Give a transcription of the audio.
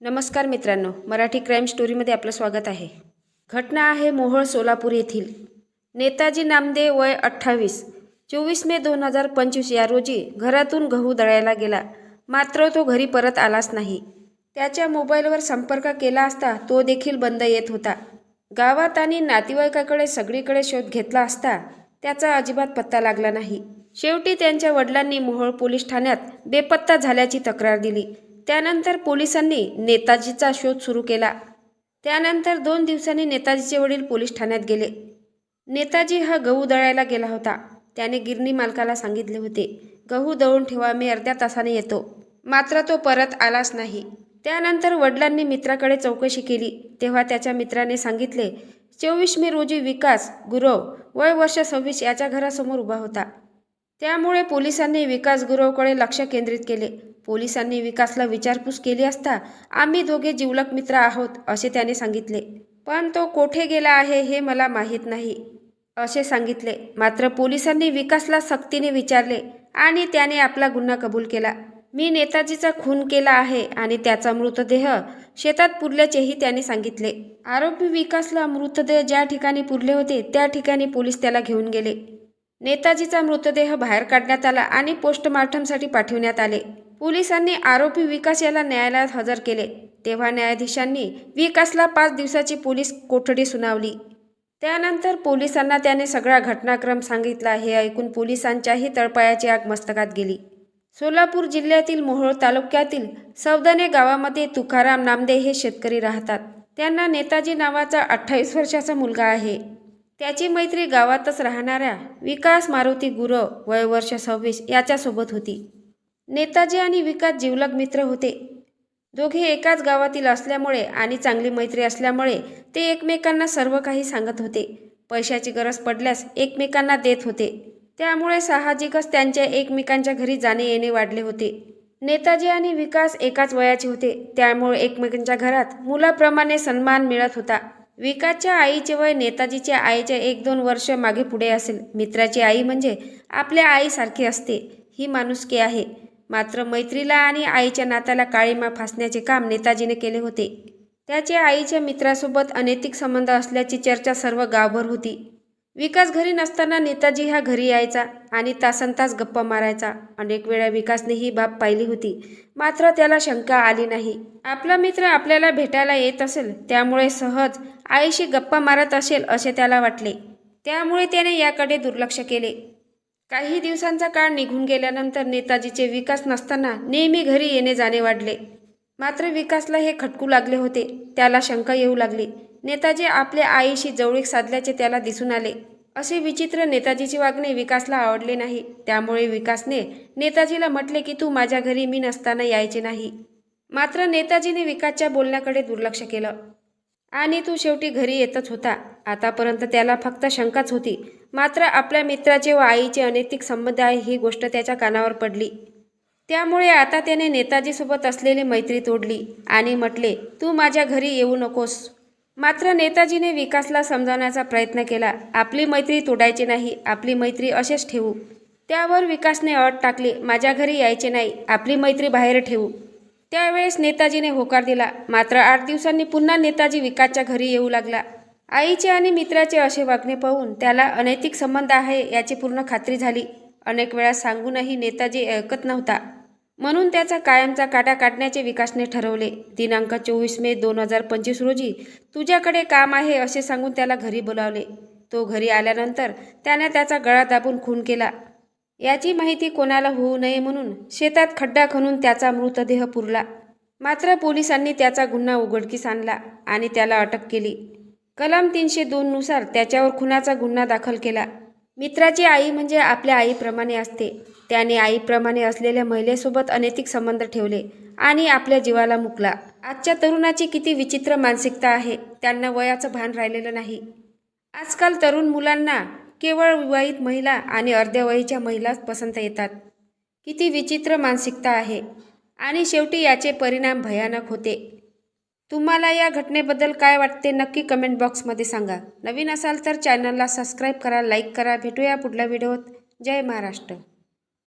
नमस्कार मित्रांनो मराठी क्राईम स्टोरीमध्ये आपलं स्वागत आहे. घटना आहे मोहोळ सोलापूर येथील. नेताजी नामदेव वय अठ्ठावीस चोवीस मे दोन हजार पंचवीस या रोजी घरातून गहू दळायला गेला. मात्र तो घरी परत आलाच नाही. त्याच्या मोबाईलवर संपर्क केला असता तो देखील बंद येत होता. गावात आणि नातेवाईकाकडे सगळीकडे शोध घेतला असता त्याचा अजिबात पत्ता लागला नाही. शेवटी त्यांच्या वडिलांनी मोहोळ पोलीस ठाण्यात बेपत्ता झाल्याची तक्रार दिली. त्यानंतर पोलिसांनी नेताजीचा शोध सुरू केला. त्यानंतर दोन दिवसांनी नेताजीचे वडील पोलीस ठाण्यात गेले. नेताजी हा गहू दळायला गेला होता. त्याने गिरणी मालकाला सांगितले होते गहू दळून ठेवा मी अर्ध्या तासाने येतो. मात्र तो परत आलाच नाही. त्यानंतर वडिलांनी मित्राकडे चौकशी केली. तेव्हा त्याच्या मित्राने सांगितले चोवीस मे रोजी विकास गुरव वय वर्ष सव्वीस याच्या घरासमोर उभा होता. त्यामुळे पोलिसांनी विकास गुरवकडे लक्ष केंद्रित केले. पोलिसांनी विकासला विचारपूस केली असता आम्ही दोघे जिवलक मित्र आहोत असे त्याने सांगितले. पण तो कोठे गेला आहे हे मला माहीत नाही असे सांगितले. मात्र पोलिसांनी विकासला सक्तीने विचारले आणि त्याने आपला गुन्हा कबूल केला. मी नेताजीचा खून केला आहे आणि त्याचा मृतदेह शेतात पुरल्याचेही त्याने सांगितले. आरोपी विकासला मृतदेह ज्या ठिकाणी पुरले होते त्या ठिकाणी पोलीस त्याला घेऊन गेले. नेताजीचा मृतदेह बाहेर काढण्यात आला आणि पोस्टमार्टमसाठी पाठवण्यात आले. पोलिसांनी आरोपी विकास याला न्यायालयात हजर केले. तेव्हा न्यायाधीशांनी विकासला पाच दिवसाची पोलीस कोठडी सुनावली. त्यानंतर पोलिसांना त्याने सगळा घटनाक्रम सांगितला हे ऐकून पोलिसांच्याही तळपायाची आग मस्तकात गेली. सोलापूर जिल्ह्यातील मोहोळ तालुक्यातील सौदाने गावामध्ये तुकाराम नामदे हे शेतकरी राहतात. त्यांना नेताजी नावाचा अठ्ठावीस वर्षाचा मुलगा आहे. त्याची मैत्री गावातच राहणाऱ्या विकास मारुती गुरव वयवर्ष सव्वीस याच्यासोबत होती. नेताजी आणि विकास जिवलग मित्र होते. दोघे एकाच गावातील असल्यामुळे आणि चांगली मैत्री असल्यामुळे ते एकमेकांना सर्व काही सांगत होते. पैशाची गरज पडल्यास एकमेकांना देत होते. त्यामुळे साहजिकच त्यांच्या एकमेकांच्या घरी जाणे येणे वाढले होते. नेताजी आणि विकास एकाच वयाचे होते. त्यामुळे एकमेकांच्या घरात मुलाप्रमाणे सन्मान मिळत होता. विकासच्या आईचे वय नेताजीच्या आईच्या एक दोन वर्ष मागे पुढे असेल मित्राची आई म्हणजे आपल्या आईसारखी असते ही माणुसकी आहे. मात्र मैत्रीला आणि आईच्या नात्याला काळीमा फासण्याचे काम नेताजीने केले होते. त्याचे आईच्या मित्रासोबत अनैतिक संबंध असल्याची चर्चा सर्व गावभर होती. विकास घरी नसताना नेताजी हा घरी यायचा आणि तासनतास गप्पा मारायचा. अनेक वेळा विकासने ही बाब पाहिली होती. मात्र त्याला शंका आली नाही. आपला मित्र आपल्याला भेटायला येत असेल त्यामुळे सहज आईशी गप्पा मारत असेल असे त्याला वाटले. त्यामुळे त्याने याकडे दुर्लक्ष केले. काही दिवसांचा काळ निघून गेल्यानंतर नेताजीचे विकास नसताना नेहमी घरी येणे जाणे वाढले. मात्र विकासला हे खटकू लागले होते. त्याला शंका येऊ लागली. नेताजी आपल्या आईशी जवळीक साधल्याचे त्याला दिसून आले. असे विचित्र नेताजीचे वागणे विकासला आवडले नाही. त्यामुळे विकासने नेताजीला म्हटले की तू माझ्या घरी मी नसताना यायचे नाही. मात्र नेताजीने विकासच्या बोलण्याकडे दुर्लक्ष केलं. आणि तू शेवटी घरी येतच होता. आतापर्यंत त्याला फक्त शंकाच होती. मात्र आपल्या मित्राचे व आईचे अनैतिक संबंध आहे ही गोष्ट त्याच्या कानावर पडली. त्यामुळे आता त्याने नेताजीसोबत असलेली मैत्री तोडली आणि म्हटले तू माझ्या घरी येऊ नकोस. मात्र नेताजीने विकासला समजावण्याचा प्रयत्न केला. आपली मैत्री तोडायची नाही आपली मैत्री असेच ठेवू. त्यावर विकासने अट टाकली माझ्या घरी यायचे नाही आपली मैत्री बाहेर ठेवू. त्यावेळेस नेताजीने होकार दिला. मात्र आठ दिवसांनी पुन्हा नेताजी विकासच्या घरी येऊ लागला. आईचे आणि मित्राचे असे वागणे पाहून त्याला अनैतिक संबंध आहे याची पूर्ण खात्री झाली. अनेक वेळा सांगूनही नेताजी ऐकत नव्हता. म्हणून त्याचा कायमचा काटा काढण्याचे विकासने ठरवले. दिनांक चोवीस मे दोन हजार पंचवीस रोजी तुझ्याकडे काम आहे असे सांगून त्याला घरी बोलावले. तो घरी आल्यानंतर त्याने त्याचा गळा दाबून खून केला. याची माहिती कोणाला होऊ नये म्हणून शेतात खड्डा खणून त्याचा मृतदेह पुरला. मात्र पोलिसांनी त्याचा गुन्हा उघडकीस आणला आणि त्याला अटक केली. कलम तीनशे दोननुसार त्याच्यावर खुनाचा गुन्हा दाखल केला. मित्राची आई म्हणजे आपल्या आईप्रमाणे असते. त्याने आईप्रमाणे असलेल्या महिलेसोबत अनैतिक संबंध ठेवले आणि आपल्या जीवाला मुकला. आजच्या तरुणाची किती विचित्र मानसिकता आहे त्यांना वयाचं भान राहिलेलं नाही. आजकाल तरुण मुलांना केवळ विवाहित महिला आणि अर्ध्या वयीच्या महिलाच पसंत येतात. किती विचित्र मानसिकता आहे. आणि शेवटी याचे परिणाम भयानक होते. तुम्हाला या घटनेबद्दल काय वाटते नक्की कमेंट बॉक्समध्ये सांगा. नवीन असाल तर चॅनलला सबस्क्राईब करा लाईक करा. भेटूया पुढल्या व्हिडिओत जय महाराष्ट्र.